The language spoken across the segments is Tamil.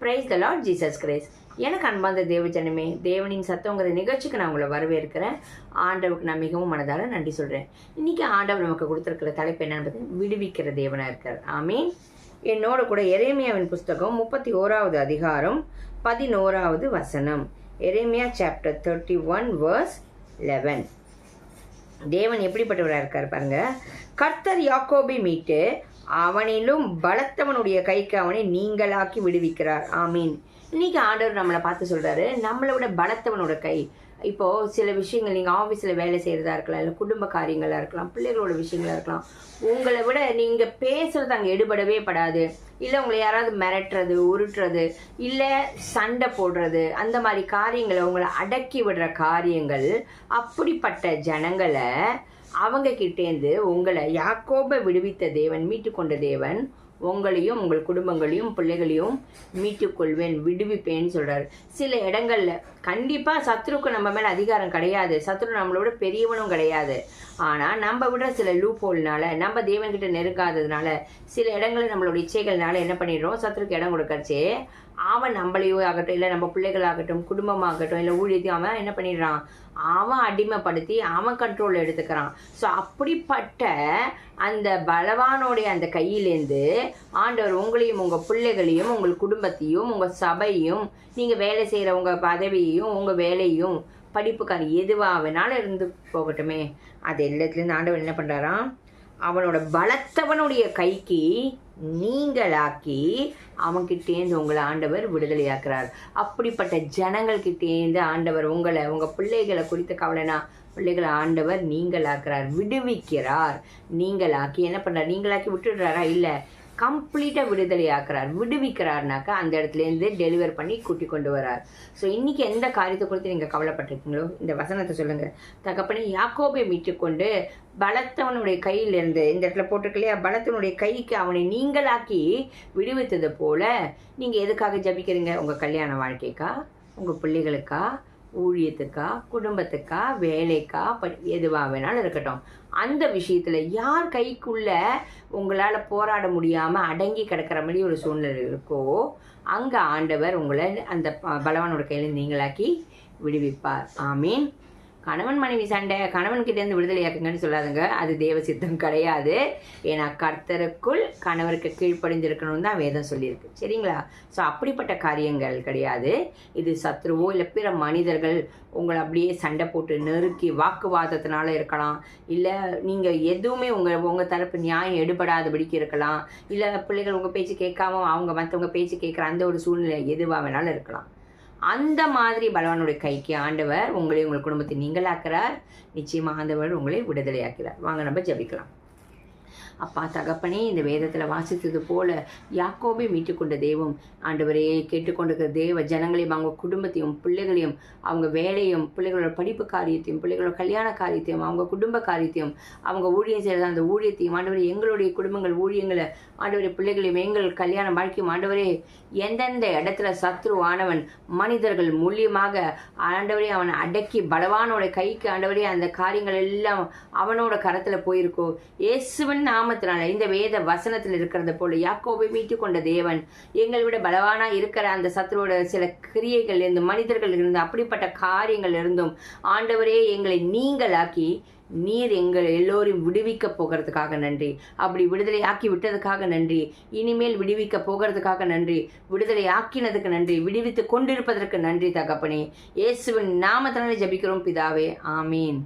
Praise the lord Jesus Christ எனக்கு அன்பார்ந்த தேவஜனமே தேவனின் சத்தங்கிற நிகழ்ச்சிக்கு நான் உங்களை வரவேற்கிறேன். ஆண்டவுக்கு நான் மிகவும் மனதார நன்றி சொல்கிறேன் இன்னைக்கு ஆண்டவர் நமக்கு கொடுத்துருக்கிற தலைப்பு என்னன்னு பார்த்தீங்கன்னா விடுவிக்கிற தேவனாக இருக்கார் ஆமீன். என்னோட கூட எரேமியாவின் புஸ்தகம் முப்பத்தி ஓராவது அதிகாரம் பதினோராவது வசனம். எரேமியா chapter thirty one verse eleven தேவன் எப்படிப்பட்டவராக இருக்கார் பாருங்க. கர்த்தர் யாக்கோபை மீட்டு அவனிலும் பலத்தவனுடைய கைக்கு அவனை நீங்களாக்கி விடுவிக்கிறார். ஆமீன். இன்னைக்கு ஆண்டவர் நம்மளை பார்த்து சொல்றாரு நம்மளை விட பலத்தவனோட கை. இப்போ சில விஷயங்கள் நீங்கள் ஆஃபீஸில் வேலை செய்கிறதா இருக்கலாம் இல்லை குடும்ப காரியங்களாக இருக்கலாம் பிள்ளைகளோட விஷயங்களா இருக்கலாம் உங்களை விட நீங்கள் பேசுறது அங்கே எடுபடவே படாது. இல்லை உங்களை யாராவது மிரட்டுறது உருட்டுறது இல்லை சண்டை போடுறது அந்த மாதிரி காரியங்களை உங்களை அடக்கி விடுற காரியங்கள் அப்படிப்பட்ட ஜனங்களை அவங்க கிட்டேந்து உங்களை யாக்கோபை விடுவித்த தேவன் மீட்டுக்கொண்ட தேவன் உங்களையும் உங்கள் குடும்பங்களையும் பிள்ளைகளையும் மீட்டுக்கொள்வேன் விடுவிப்பேன்னு சொல்கிறார் சில இடங்கள்ல கண்டிப்பா சத்ருக்கு நம்ம மேல அதிகாரம் கிடையாது. சத்ரு நம்மளோட பெரியவனும் கிடையாது. ஆனால் நம்ம விட சில லூப் ஹோல்னால நம்ம தேவன்கிட்ட நெருங்காததுனால சில இடங்களில் நம்மளோட இச்சைகள்னால என்ன பண்ணிடுறோம்? சத்துருக்கு இடம் கொடுக்கறச்சே அவன் நம்மளையோ ஆகட்டும் இல்லை நம்ம பிள்ளைகளாகட்டும் குடும்பமாகட்டும் இல்லை ஊழியத்தையும் அவன் என்ன பண்ணிடுறான்? அவன் அடிமைப்படுத்தி அவன் கண்ட்ரோல் எடுத்துக்கிறான். ஸோ அப்படிப்பட்ட அந்த பலவானோடைய அந்த கையிலேருந்து ஆண்டவர் உங்களையும் உங்கள் பிள்ளைகளையும் உங்கள் குடும்பத்தையும் உங்கள் சபையும் நீங்கள் வேலை செய்கிற உங்கள் பதவியையும் உங்கள் வேலையும் படிப்புக்கார் எதுவாக வேணாலும் இருந்து போகட்டுமே. அது எல்லாத்துலேருந்து ஆண்டவன் என்ன பண்ணுறாராம் அவனோட பலத்தவனுடைய கைக்கு நீங்களாக்கி அவன்கிட்டேருந்து உங்களை ஆண்டவர் விடுதலையாக்குறார். அப்படிப்பட்ட ஜனங்கள்கிட்டேருந்து ஆண்டவர் உங்களை உங்கள் பிள்ளைகளை குறித்த கவலைனா பிள்ளைகளை ஆண்டவர் நீங்களாக்குறார் விடுவிக்கிறார். நீங்களாக்கி என்ன பண்ணுறார் நீங்களாக்கி விட்டுடுறாரா? இல்லை கம்ப்ளீட்டாக விடுதலை ஆக்குறார் விடுவிக்கிறார்னாக்கா அந்த இடத்துலேருந்து டெலிவர் பண்ணி கூட்டி கொண்டு வரார் ஸோ இன்றைக்கி எந்த காரியத்தை குறித்து நீங்கள் கவலைப்பட்டிருக்கீங்களோ? இந்த வசனத்தை சொல்லுங்கள் தகப்பனே யாக்கோபை மீட்டுக்கொண்டு பலத்தவனுடைய கையிலிருந்து இந்த இடத்துல போட்டிருக்கு இல்லையா? பலத்தவனுடைய கைக்கு அவனை நீங்களாக்கி விடுவித்தது போல் நீங்கள் எதுக்காக ஜபிக்கிறீங்க? உங்கள் கல்யாண வாழ்க்கைக்கா? உங்கள் பிள்ளைகளுக்கா? ஊழியத்துக்கா குடும்பத்துக்கா வேலைக்கா பட் எதுவாக வேணாலும் இருக்கட்டும். அந்த விஷயத்தில் யார் கைக்குள்ள உங்களால் போராட முடியாமல் அடங்கி கிடக்கிற மாதிரி ஒரு சூழ்நிலை இருக்கோ அங்கே ஆண்டவர் உங்களை அந்த ப- பலவானோட கையில் நீங்களாக்கி விடுவிப்பார். ஆமீன். கணவன் மனைவி சண்டை கணவன்கிட்டேருந்து விடுதலையாக்குங்கன்னு சொல்லாதுங்க. அது தேவ சித்தம் கிடையாது. ஏன்னா கர்த்தருக்குள் கணவருக்கு கீழ்ப்படிஞ்சிருக்கணும்னு தான் வேதம் சொல்லியிருக்கு. சரிங்களா? ஸோ அப்படிப்பட்ட காரியங்கள் கிடையாது. இது சத்ருவோ இல்லை பிற மனிதர்கள் உங்களை அப்படியே சண்டை போட்டு நெருக்கி வாக்குவாதத்தினால இருக்கலாம். இல்லை நீங்கள் எதுவுமே உங்கள் உங்கள் தரப்பு நியாயம் எடுபடாதபடிக்கு இருக்கலாம். இல்லை பிள்ளைகள் உங்கள் பேச்சு கேட்காம அவங்க மற்றவங்க பேச்சு கேட்குற அந்த ஒரு சூழ்நிலை எதுவாக வேணாலும் இருக்கலாம். அந்த மாதிரி பலவானுடைய கைக்கு ஆண்டவர் உங்களை உங்கள் குடும்பத்தை நீங்களாக்குறார். நிச்சயமாக ஆண்டவர் உங்களை விடுதலையாக்கிறார். வாங்க நம்ம ஜெபிக்கலாம். அப்பா தகப்பனே இந்த வேதத்தில் வாசித்தது போல யாக்கோபை மீட்டுக்கொண்ட தெய்வம். ஆண்டவரே கேட்டுக்கொண்டிருக்கிற தேவ ஜனங்களையும் அவங்க குடும்பத்தையும் பிள்ளைகளையும் அவங்க வேலையும் பிள்ளைகளோட படிப்பு காரியத்தையும் பிள்ளைகளோட கல்யாண காரியத்தையும் அவங்க குடும்ப காரியத்தையும் அவங்க ஊழியம் செய்கிற அந்த ஊழியத்தையும் ஆண்டவரே எங்களுடைய குடும்பங்கள் ஊழியங்களை ஆண்டவரே பிள்ளைகளையும் எங்கள் கல்யாண வாழ்க்கையும் ஆண்டவரே எந்தெந்த இடத்துல சத்ருவானவன் மனிதர்கள் மூலியமாக ஆண்டவரே அவனை அடக்கி பலவானோட கைக்கு ஆண்டவரே அந்த காரியங்கள் எல்லாம் அவனோட கரத்தில் போயிருக்கோ. இயேசுவன் நாமத்தினால இந்த வேத வசனத்தில் இருக்கிறது போல யாக்கோவை மீட்டு கொண்ட தேவன் எங்களை விட பலவானா இருக்கிற அந்த சத்துருவோட சில கிரியைகள் இருந்து மனிதர்கள் இருந்து அப்படிப்பட்ட காரியங்கள் இருந்தும் ஆண்டவரே எங்களை நீங்களாக்கி நீர் எங்கள் எல்லோரையும் விடுவிக்க போகிறதுக்காக நன்றி. அப்படி விடுதலை ஆக்கி விட்டதுக்காக நன்றி. இனிமேல் விடுவிக்க போகிறதுக்காக நன்றி. விடுதலை ஆக்கினதுக்கு நன்றி. விடுவித்து கொண்டிருப்பதற்கு நன்றி தகப்பனே. இயேசுவின் நாமத்தினாலே ஜபிக்கிறோம் பிதாவே. ஆமீன்.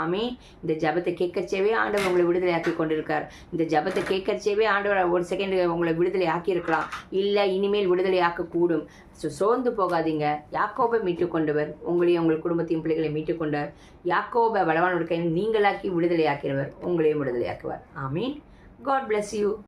ஆமீன். இந்த ஜபத்தை கேட்கச்சேவே ஆண்டவர் உங்களை விடுதலை ஆக்கி கொண்டிருக்கார். இந்த ஜபத்தை கேட்கச்சேவே ஆண்டவர் ஒரு செகண்ட் உங்களை விடுதலை ஆக்கியிருக்கலாம் இல்லை இனிமேல் விடுதலை ஆக்கக்கூடும் ஸோ சோர்ந்து போகாதீங்க. யாக்கோபை மீட்டு கொண்டவர் உங்களையும் உங்கள் குடும்பத்தையும் பிள்ளைகளை மீட்டு கொண்டார் யாக்கோபை ஒரு கையில் நீங்களாக்கி விடுதலை ஆக்கிறவர் உங்களையும் விடுதலை ஆக்குவார் ஆமீன். God bless you